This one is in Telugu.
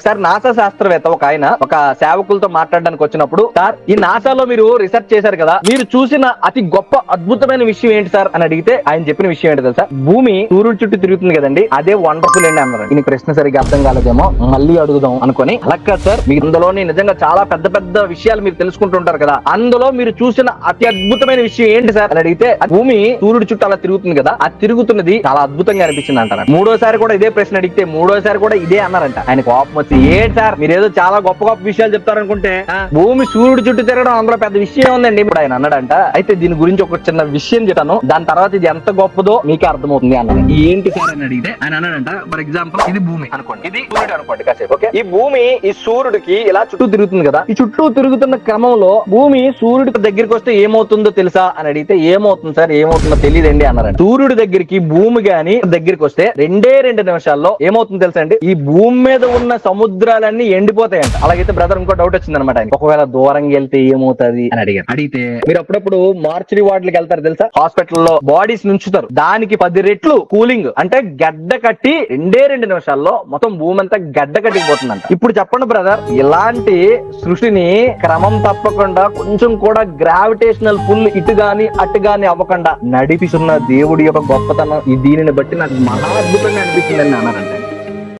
ఒకసారి నాసా శాస్త్రవేత్త ఒక ఆయన ఒక సేవకులతో మాట్లాడడానికి వచ్చినప్పుడు సార్ ఈ నాసాలో మీరు రీసెర్చ్ చేశారు కదా మీరు చూసిన అతి గొప్ప అద్భుతమైన విషయం ఏంటి సార్? అని అడిగితే ఆయన చెప్పిన విషయం ఏంటి తెలుసా? భూమి సూర్యుడి చుట్టూ తిరుగుతుంది కదండి అదే వండర్ఫుల్ అండి అన్నారు. ఈ ప్రశ్న సరిగ్గా అర్థం కాలేదేమో మళ్ళీ అడుగుదాం అనుకుని. అలా కాదు సార్ మీరు అందులోని నిజంగా చాలా పెద్ద పెద్ద విషయాలు మీరు తెలుసుకుంటుంటారు కదా అందులో మీరు చూసిన అతి అద్భుతమైన విషయం ఏంటి సార్? అని అడిగితే భూమి సూర్యుడి చుట్టూ అలా తిరుగుతుంది కదా అది తిరుగుతున్నది చాలా అద్భుతంగా అనిపించింది అంటారు. మూడోసారి కూడా ఇదే ప్రశ్న అడిగితే మూడోసారి కూడా ఇదే అన్నారంట. ఆయన కోపం వచ్చి ఏంటి సార్? మీరు ఏదో చాలా గొప్ప గొప్ప విషయాలు చెప్తారనుకుంటే "ఆ, భూమి సూర్యుడి చుట్టూ తిరగడం అందులో పెద్ద విషయం ఉందండి. ఇప్పుడు ఆయన అన్నాడంట అయితే దీని గురించి ఒక చిన్న విషయం చెప్తాను. దాని తర్వాత ఇది ఎంత గొప్పదో మీకే అర్థమవుతుంది అన్నాడు. ఏంటి సార్ అని అడిగితే ఆయన అన్నాడంట ఫర్ ఎగ్జాంపుల్ ఇది భూమి. అనుకోండి. ఇది సూర్యుడు అనుకోండి కాసేపు ఓకే? ఈ భూమి ఈ సూర్యుడికి ఇలా చుట్టూ తిరుగుతుంది కదా? ఈ చుట్టూ తిరుగుతున్న క్రమంలో భూమి సూర్యుడికి దగ్గరికి వస్తే ఏమవుతుందో తెలుసా? అని అడిగితే ఏమవుతుంది సార్? ఏమవుతుందో తెలియదండి అన్నారంట. సూర్యుడి దగ్గరికి భూమి గాని దగ్గరికి వస్తే రెండే రెండు నిమిషాల్లో ఏమవుతుందో తెలుసా అండి? ఈ భూమి మీద ఉన్న సముద్రాలన్నీ ఎండిపోతాయంట. అలాగైతే బ్రదర్ ఇంకో డౌట్ వచ్చింది అనమాట ఒకవేళ దూరంగా వెళ్తే ఏమవుతుంది అని అడిగారు. అడిగితే మీరు అప్పుడప్పుడు మార్చరీ వార్డులకు వెళ్తారు తెలుసా? హాస్పిటల్లో బాడీస్ నుంచుతారు. దానికి పది రెట్లు కూలింగ్ అంటే గడ్డ కట్టి రెండే రెండు నిమిషాల్లో మొత్తం భూమి అంతా గడ్డ కట్టిపోతుందంట. ఇప్పుడు చెప్పండి బ్రదర్ ఇలాంటి సృష్టిని క్రమం తప్పకుండా కొంచెం కూడా గ్రావిటేషనల్ పుల్ ఇటు గాని అటు గాని అవ్వకుండా నడిపిస్తున్న దేవుడి యొక్క గొప్పతనం ఈ దీనిని బట్టి నాకు మహా అద్భుతంగా అనిపిస్తుందని అన్నారంటే.